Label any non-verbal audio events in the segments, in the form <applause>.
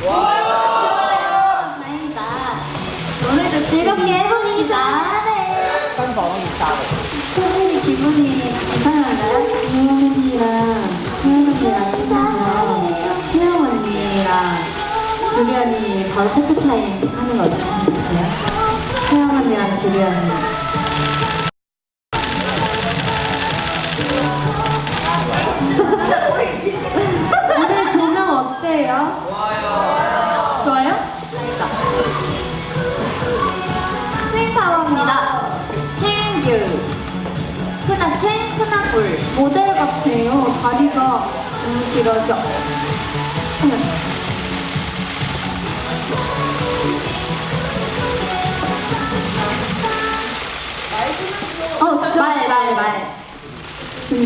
좋아요. 다행이다. 오늘도 즐겁게 해봅시다. 네. 혹시 기분이 이상한가요? 지금 언니랑 소연 언니랑 끝나면 채영 언니랑 주리 언니 바로 포토타임 하는 거 어때요? 채영 언니랑 주리 언니 길어져. 어, 진짜. 말, 말, 말.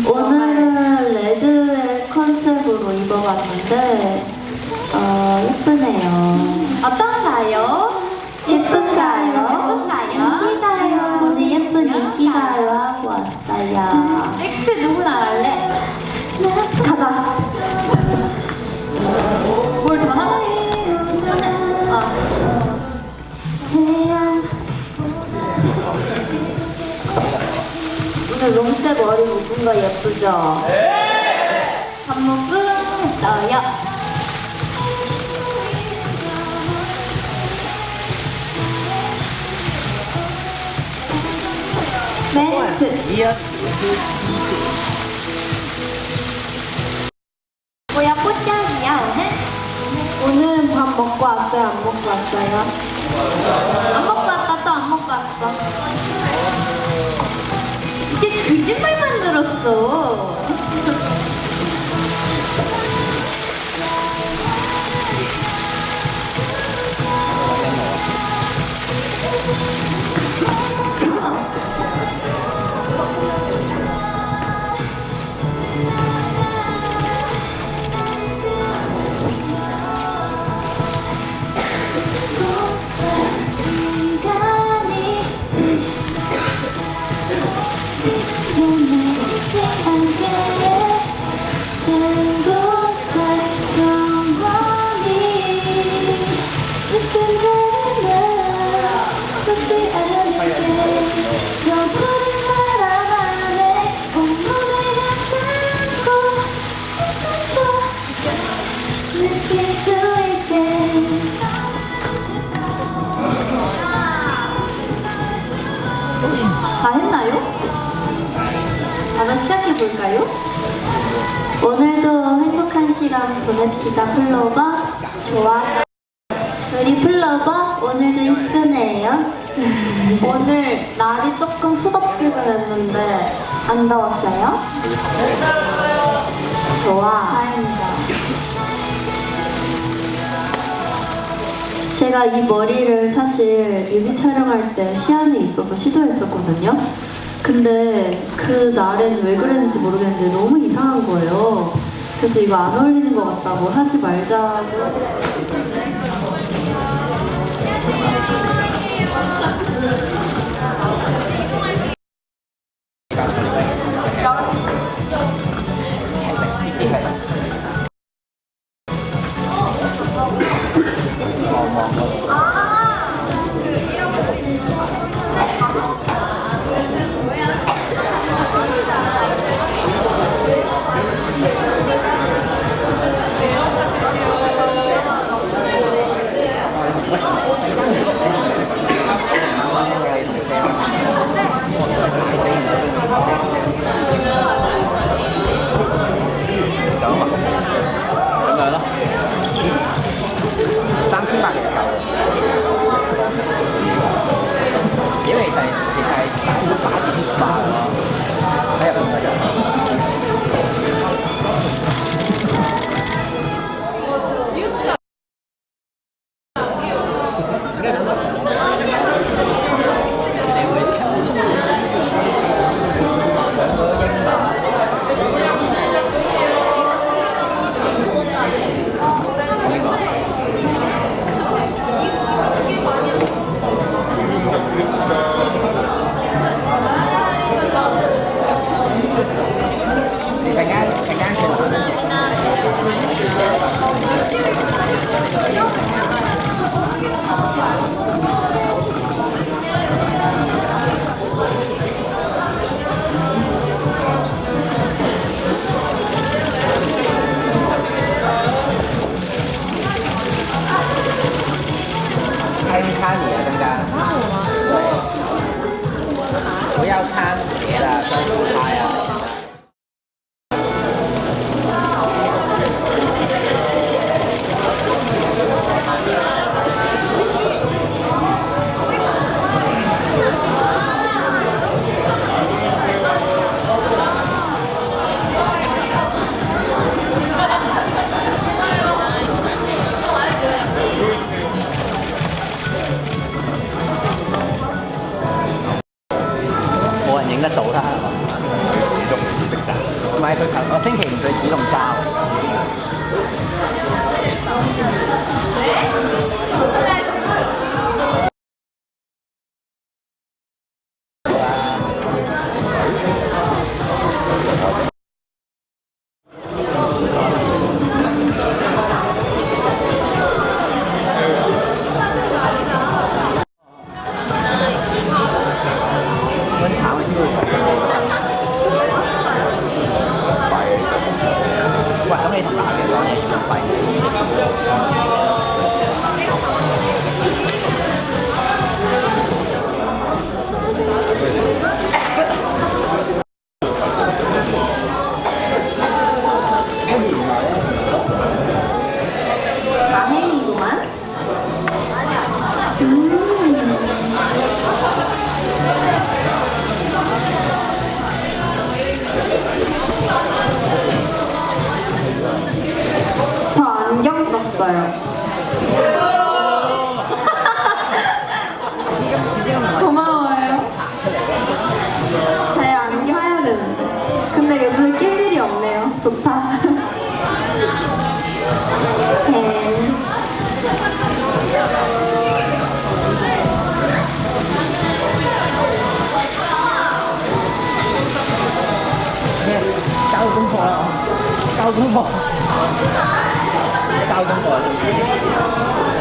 오늘은 레드의 컨셉으로 입어봤는데 어, 예쁘네요. 어떤가요? 예쁜가요? 예쁜가요? 오늘 예쁜 인기가요 하고 왔어요. 섹스 누구나 할래? 가자. 뭘더 하나? 아, 오늘 롱새 머리 묶은 거 예쁘죠? 밥 먹고 떠요. 멘트. 뭐야 먹고 왔어요? 안 먹고 왔어요? 안 먹고 왔다 또 안 먹고 왔어. 이제 거짓말만 들었어. 볼까요? 오늘도 행복한 시간 보냅시다 플로버 좋아 우리 플로버 오늘도 이쁘네요 <laughs> 오늘 날이 조금 수덥지근했는데 안 더웠어요? 좋아 다행이다. 제가 이 머리를 사실 뮤비 촬영할 때 시안에 있어서 시도했었거든요. 근데 그 날엔 왜 그랬는지 모르겠는데 너무 이상한 거예요. 그래서 이거 안 어울리는 것 같다고 하지 말자고. 冇人影得到啦，係嘛？主動識㗎。唔係佢頭，我星期五佢主動交。 있어요. 고마워요. 제 안겨야 되는데. 근데 요즘 낄들이 없네요. 좋다. <laughs> 네. 네, 나도 봐. 나도 나오던 거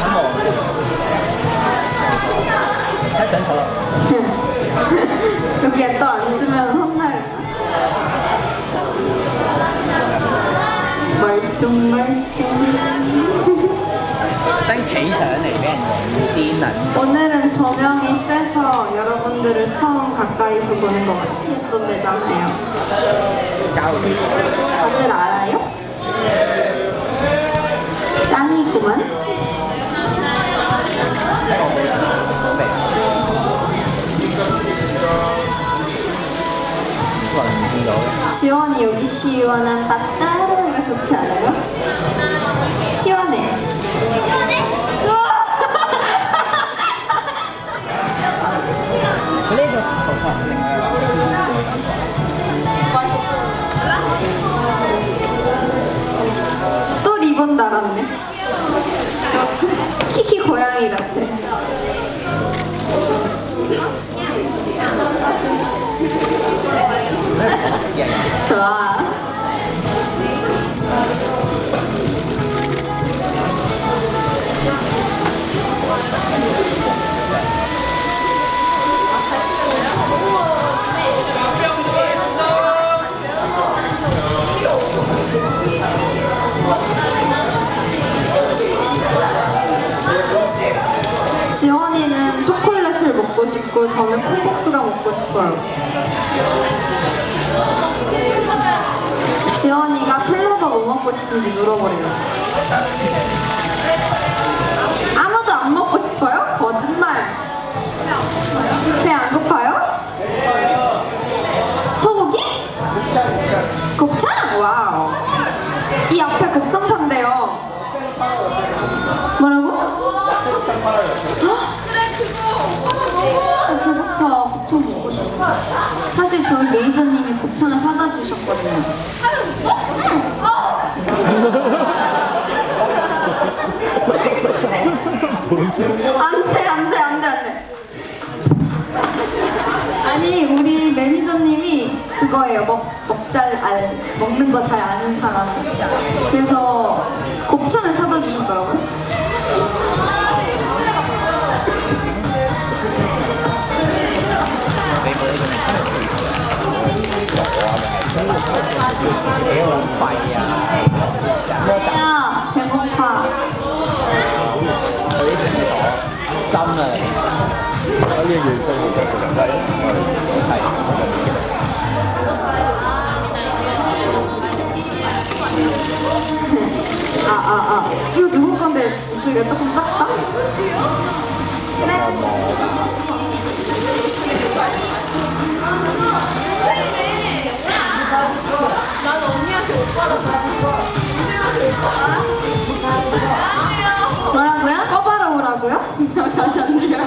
한번 살짝 더 여기에 또 앉으면 혼날 오늘은 조명이 세서 여러분들을 처음 가까이서 보는 것 같았던 데잖아요. 다들 알아요? 짱이 있구만 지원이 여기 시원한 바따로가 좋지 않아요? 시원해. 우와! 좀 달았네. 키키 고양이 같아. 좋아. 지원이는 초콜릿을 먹고 싶고 저는 콩국수가 먹고 싶어요. 지원이가 플로버 뭐 먹고 싶은지 물어보래요. 아무도 안 먹고 싶어요? 거짓말. 배안 고파요? 소고기? 곱창? 와우. 이 앞에 곱창 판대요. 곱창 팔아요. 어, 배고파. 곱창 먹고 싶어. 사실 저희 매니저님이 곱창을 사다 주셨거든요. 안돼 안돼 안돼 안돼. 아니 우리 매니저님이 그거예요. 먹 먹잘 알 먹는 거 잘 아는 사람. 그래서 곱창을 사다 주셨더라고요. 목소리가 조금 작다? 뭐라고요? 꺼바로 오라고요? 잘안 <laughs> 들려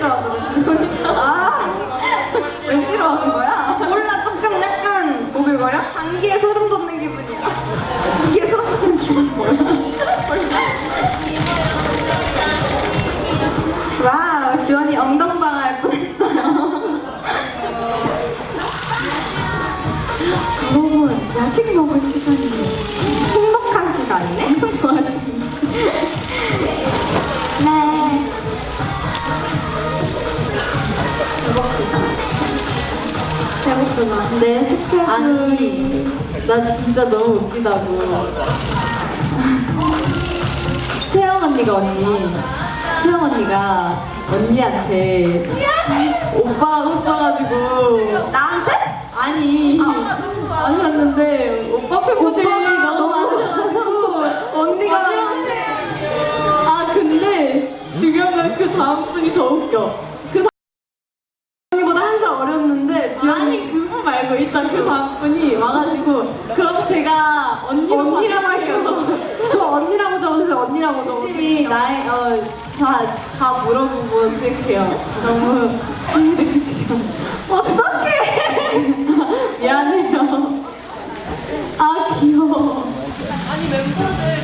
싫어하더라, 지선이. 아, <laughs> 왜 싫어하는 거야? 몰라, 조금 약간 보글거려? 장기에 소름 돋는 기분이야. 장기에 소름 돋는 기분 뭐야? 와우, 지원이 엉덩방할 뻔했어요. 여러분, 야식 먹을 시간이네, 지금. 행복한 시간이네? 엄청 좋아하시네. 네. 배고프다. 내 스케줄. 아니 나 진짜 너무 웃기다고 <laughs> 채영 언니가 언니 채영 언니가 언니한테 오빠라고 써가지고 나한테? 아니 하셨는데 오빠 팬분들이 너무 많으셔가지고 언니가 아 근데 중요한 건 그 다음 분이 더 웃겨 그 지원이보다 한 살 지원이 그분 말고 일단 그 다음 분이 와가지고 그럼 제가 언니로 언니라고 할게요. 저 언니라고 적어주세요. 언니라고 적어주세요. 나의 어다다 물어보고 쓸게요 너무 지금. 어떡해! <laughs> 미안해요. 아 귀여워. 아니 멤버들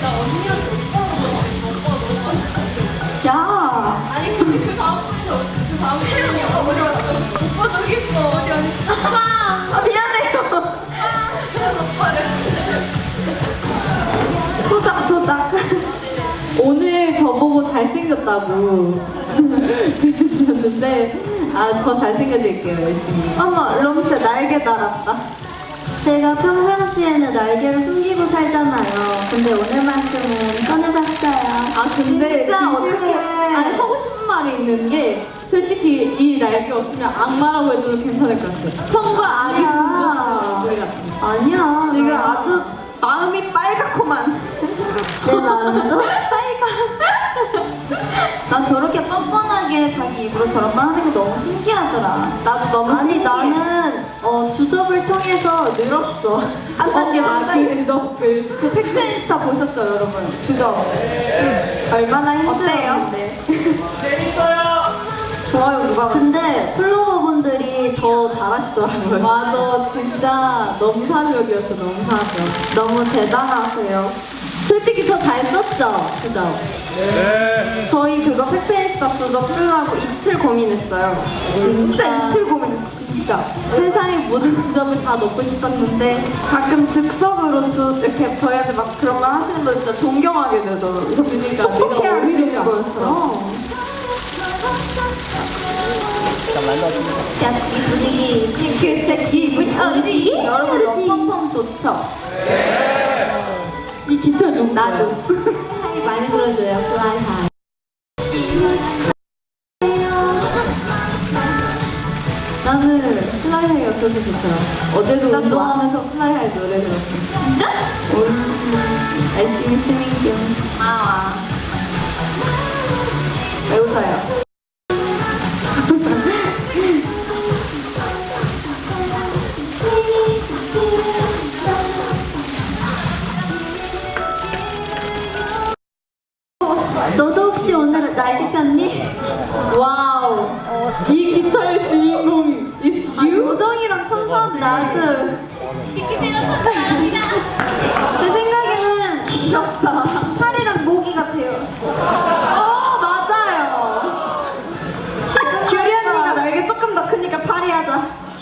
저보고 잘생겼다고 <laughs> 그러셨는데 아 더 잘생겨질게요 열심히 어머, 롬스 날개 달았다. 제가 평상시에는 날개를 숨기고 살잖아요. 근데 오늘만큼은 꺼내봤어요. 아 근데 진짜 어떡해. 아니 하고 싶은 말이 있는 게 솔직히 이 날개 없으면 악마라고 해도 괜찮을 것 같아 성과 악이 아니야. 존재하는 얼굴이 같아 아니야. 지금 나- 아주 마음이 빨갛구만. 내 마음도. <laughs> <laughs> 난 저렇게 뻔뻔하게 자기 입으로 저런 말 하는 게 너무 신기하더라. 나도 너무 아니 신기해. 나는 어, 주접을 통해서 늘었어. 한 단계 아그 성장했어. 주접을 그 팩트 인스타 보셨죠, 여러분? 주점. 얼마나 어때요? 힘들었는데. <laughs> 좋아요, 누가 봤어? 근데 플로버분들이 더 잘하시더라고요. 맞아 진짜 너무 사벽이었어 너무 사벽 너무 대단하세요. 솔직히 저 잘 썼죠 그죠? 저희 그거 팩트 인스타 주접 쓰려고 이틀 고민했어요. 진짜, 진짜. 이틀 고민했어, 진짜. 세상의 모든 주접을 다 넣고 싶었는데 가끔 즉석으로 주 이렇게 저희한테 막 그런 말 하시는 분들 진짜 존경하게 되더라고요. 그러니까 똑똑해 내가 할수 있는 거였어. 야치 분위기. 핑크색 기분이 어디? 여러분. 럼펌펌 좋죠? 이 깃털 누구? 나도. 하이 많이 들어줘요 플라이 하이 나는 플라이 하이가 그렇게 좋더라 어제도. 운동하면서 플라이 하이 노래 들었어 진짜? 열심히 스밍 중 아,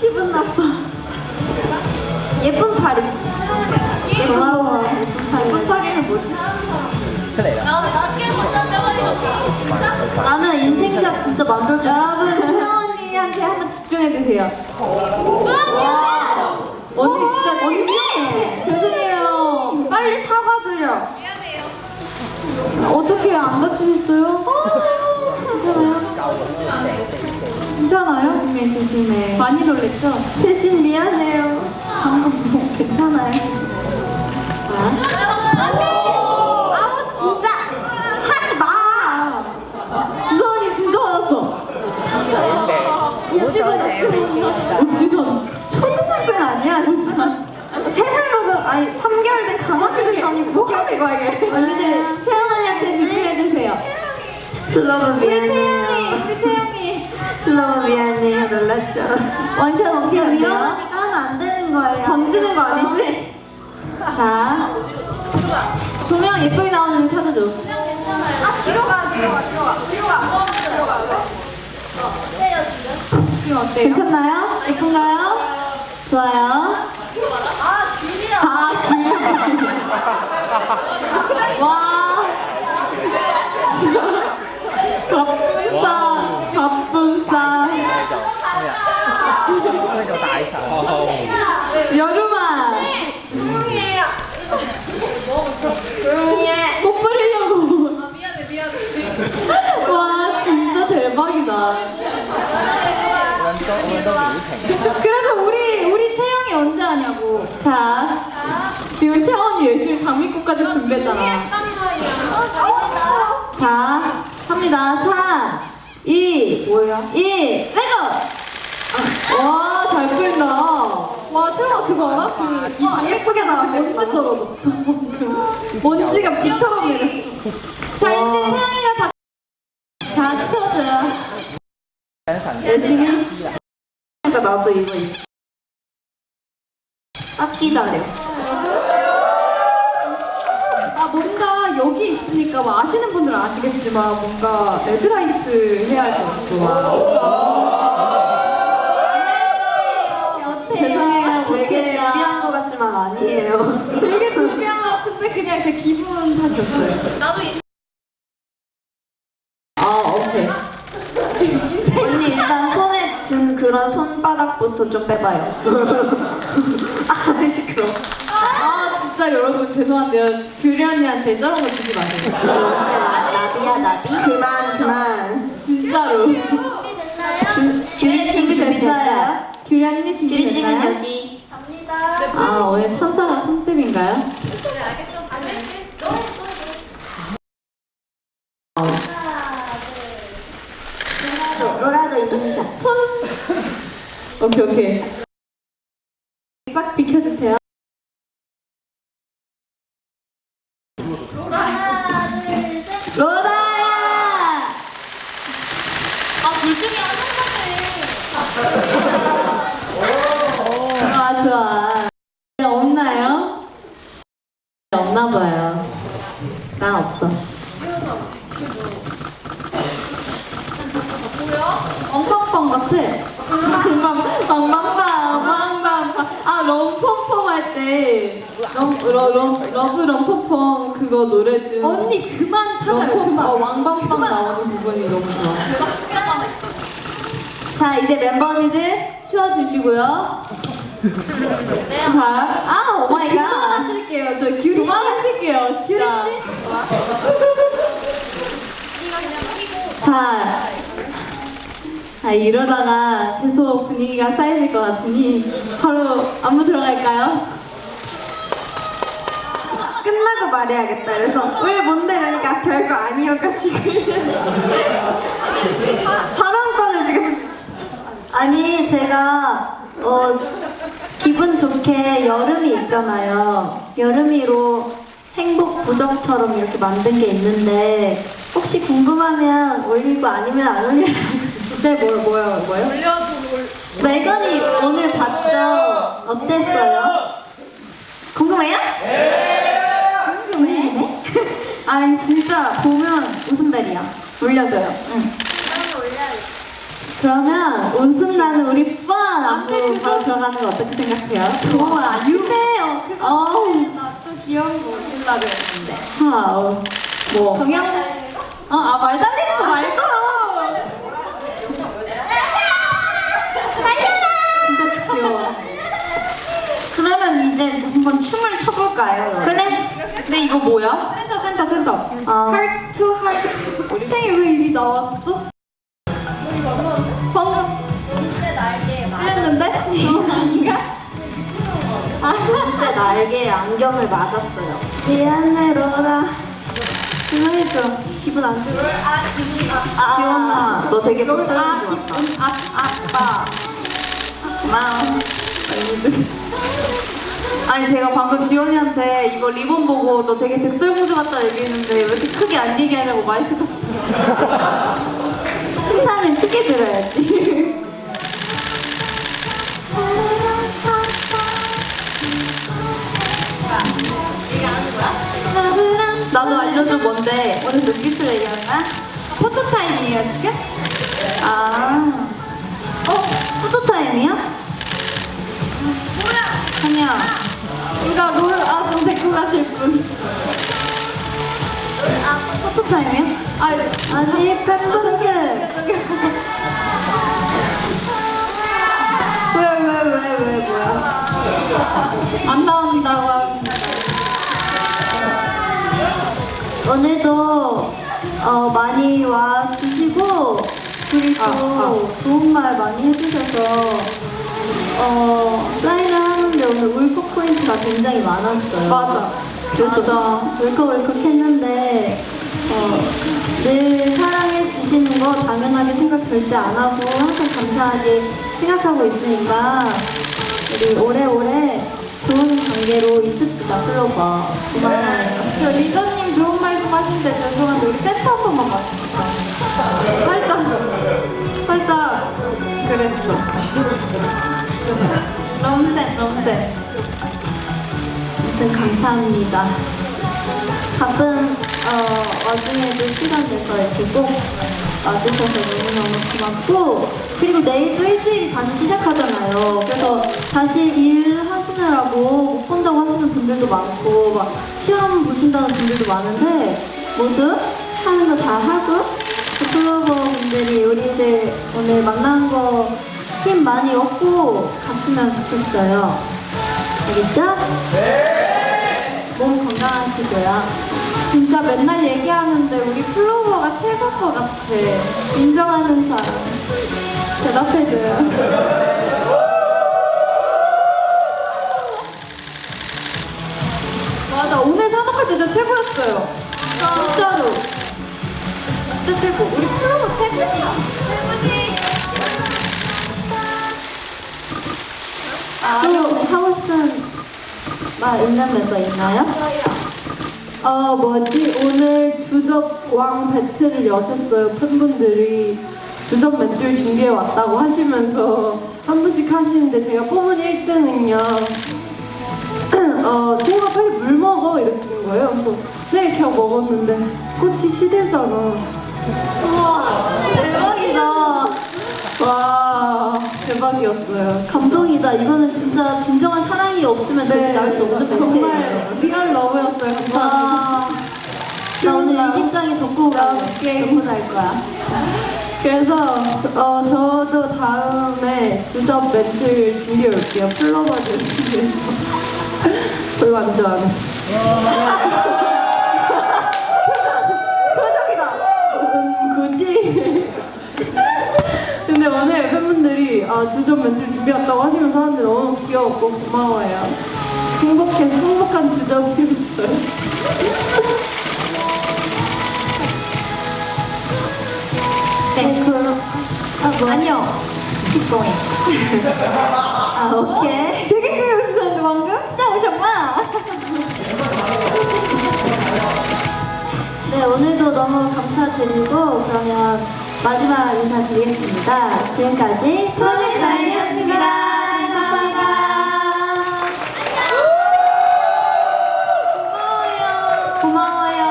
기분 나빠. 예쁜 파리. 고마워. 예쁜 파리는 뭐지? 나는 인생샷 진짜 만들고 싶어. 여러분 수영 언니한테 한번 집중해 주세요. 언니 진짜 언니 죄송해요. 빨리 사과드려. 어떻게 안 다치셨어요? 괜찮아요. 괜찮아요? 조심해 조심해. 많이 놀랬죠? 대신 미안해요 방금 뭐 괜찮아요? 아우 진짜 하지 마. 지선이 진짜 화났어. 옥지선 옥지선 옥지선. 초등학생 아니야 진짜. 세 살 먹은 아니 3개월 된 강아지들이 아니고 뭐 하는 거야 이게? 언니들 채영 언니한테 집중해 주세요. 슬로우 우리 채영이 우리 채영 이 슬로우 미안해요 놀랐죠 원샷 이게 해요? 위험하니까 하면 안 되는 거예요. 던지는 거 아니지? 자. 조명 예쁘게 나오는 애 찾아줘. 아 뒤로 가 뒤로 가 뒤로 가 뒤로 가 뒤로 가. 네. 지금 어때요? 괜찮나요? 예쁜가요? 좋아요. 아 귤이야. 아, 그래. 와. 진짜. 갑분싸. 여름아. 조용히 해. 못 뿌리려고. 미안해, 미안해. 와, 진짜 대박이다. 그래서 우리 우리 채영이 언제 하냐고. 자, 지금 채원이 열심히 장미꽃까지 준비했잖아. 자, 합니다. 4, 2, 뭐야? 1, 레고! 와, 잘 뿌린다. 와 채영아 그거 알아? 그 이 장미꽃에 나 먼지 떨어졌어. <laughs> 먼지가 비처럼 내렸어. 자, 이제 와. 채영이가 다, 다 치워줘요. 열심히. 그러니까 나도 이거 있어 딱 기다려 아 뭔가 여기 있으니까 뭐 아시는 분들은 아시겠지만 뭔가 레드라이트 해야 할 것 같고 죄 아니에요 되게 준비한 것 같은데 그냥 제 기분 탓이었어요 나도 아, 오케이. 언니 일단 손에 든 그런 손바닥부터 좀 빼봐요 <laughs> 아 시끄러워 아, 진짜 여러분 죄송한데요. 규리 언니한테 저런 거 주지 마세요. 나, 나비야 나비 그만 그만 진짜로. 규리님 준비됐어요? 규리 언니 준비됐나요? 여기 아, 오늘 천사가 컨셉인가요? 로라도 인증샷 손. 오케이, 오케이. 싹 비켜주세요. 로라야! 아, 둘 중에 한 명만 해. 아, 좋아. 네, 없나요? 네, 없나 봐요. 난 없어. 엉빵빵 같아. 빵빵빵, 빵빵빵. 아, 럼펌펌 할 때. 럼, 러, 럼, 러브 럼펌펌 그거 노래 중. 언니 그만 찾아요 럼펌, 어, 왕빵빵 나오는 부분이 너무 좋아. 자, 이제 멤버 언니들 치워주시고요. 자, 아, 오 마이 갓. 그만하실게요 저 규리 씨 그만하실게요, 진짜. 자, 아, 이러다가 계속 분위기가 쌓여질 것 같으니 바로 안무 들어갈까요? 끝나고 말해야겠다. 그래서 왜 뭔데 이러니까 별거 아니어가지고 발언권을 <laughs> 지금 아니 제가 어 기분 좋게 여름이 있잖아요. 여름이로 행복 부정처럼 이렇게 만든 게 있는데 혹시 궁금하면 올리고 아니면 안 올리라고. <laughs> 네, 뭐, 뭐요, 뭐요? 메건이 오늘 봤죠? 어땠어요? 궁금해요? 궁금해? <laughs> 아니 진짜 보면 웃음벨이야. 울려줘요. 응. 그러면 웃음 나는 우리 뻔 안고 바로 들어가는 거 어떻게 생각해요? 좋아 유세요 어우 나또 귀여운 거 올리려고 그랬는데. 하우 뭐 동영? 어, 아, 말 달리는 거 말고! 진짜 귀여워 그러면 이제 한번 춤을 춰볼까요? 그래. 근데 이거 뭐야? 센터, 센터, 센터. 아. 하트, 하트. 생이 왜 입이 나왔어? 아닌가? 글쎄 날개에 안경을 맞았어요. 미안해 로라. 이거 해줘. 기분 안 좋아. 아 기분 아. 지원아 너 되게 아, 복스러운 것 기쁜 같다 아, 아빠. 고마워. 언니들. 아니 제가 방금 지원이한테 이거 리본 보고 너 되게 백설공주 같다 얘기했는데 왜 이렇게 크게 안 얘기하냐고 마이크 줬어요 <laughs> 칭찬은 크게 들어야지. 나도 알려줘 뭔데 오늘 눈빛으로 얘기하는 거야? 포토타임이에요, 지금? 아. 어? 포토타임이야? 뭐야? 아니야. 이거 롤, 아, 좀 데리고 가실 분. 아, 포토타임이야? 아, 아니 팬분들. 왜, 왜, 왜, 왜, 뭐야? 안 나오신다고 오늘도 어, 많이 와 주시고 그리고 아, 아. 좋은 말 많이 해주셔서 어, 사인을 하는데 오늘 울컥 포인트가 굉장히 많았어요. 맞아. 그래서 맞아. 울컥울컥 했는데 어, 늘 사랑해 주시는 거 당연하게 생각 절대 안 하고 항상 감사하게 생각하고 있으니까 우리 오래오래 좋은 관계로 있읍시다 플로버 고마워요. 저 리더님 좋은 하신데 죄송한데 우리 센터 한 번만 맞춥시다. 살짝, 살짝 그랬어. 너무 쎄, 너무 쎄. 아무튼 감사합니다. 바쁜 어, 와중에도 시간 내서 이렇게 꼭 와주셔서 너무너무 고맙고 그리고 내일 또 일주일이 다시 시작하잖아요. 그래서 다시 일하시느라고 못 본다고 하시는 분들도 많고 막 시험 보신다는 분들도 많은데 모두 하는 거 잘하고 또 플로버 분들이 우리들 오늘 만난 거 힘 많이 얻고 갔으면 좋겠어요. 알겠죠? 몸 건강하시고요. 진짜 맨날 얘기하는데 우리 플로버가 최고인 것 같아. 인정하는 사람 대답해줘요. <laughs> 맞아, 오늘 산업할 때 진짜 최고였어요. 진짜로. 진짜 최고. 우리 플로버 최고지. 최고지. 아, 또 하고 싶은 말 있는 멤버 있나요? 어 뭐지 오늘 주접 왕 배틀을 여셨어요 팬분들이 주접 멘트를 준비해 왔다고 하시면서 한 분씩 하시는데 제가 뽑은 1등은요 <clears throat> 어 채영아 빨리 물 먹어 이러시는 거예요 그래서 네 이렇게 하고 먹었는데 꽃이 시들잖아 우와 대박이다. 와 대박이었어요 감동이다. 이거는 진짜 진정한 사랑이 없으면 절대 나올 수 없는. 네, 정말 리얼 러브였어요 감사합니다 와. 나 오늘 일기장에 적고 가 적고 날 거야. 그래서 저, 어, 저도 다음에 주접 멘트를 준비해 올게요. 플로버들 위해서. 거의 완전. 표정이다. 음, 굳이. <laughs> 근데 오늘 팬분들이 아, 주접 멘트를 준비했다고 하시면서 하는데 너무 귀여웠고 고마워요. 행복해, 행복한 주점이었어요. 네. 그럼 아 뭐? 아니요. Keep going. 아 오케이. 네, 오늘도 너무 감사드리고 그러면 마지막 인사드리겠습니다. 지금까지 프로미스 아이였습니다. 감사합니다. 고마워요. 고마워요.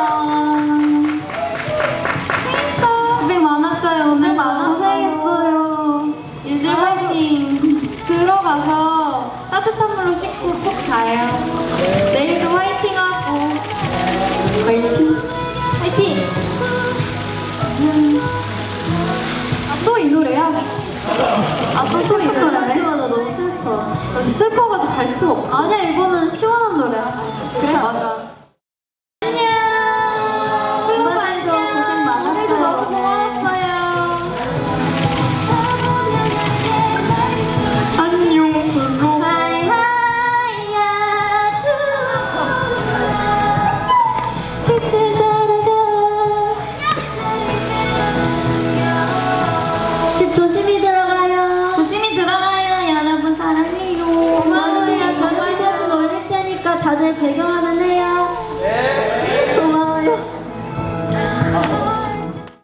고생 많았어요. 고생 많았어요. 고생했어요. 일주일 화이팅. 들어가서 따뜻한 물로 씻고 푹 자요. 내일도 화이팅 아니야, 이거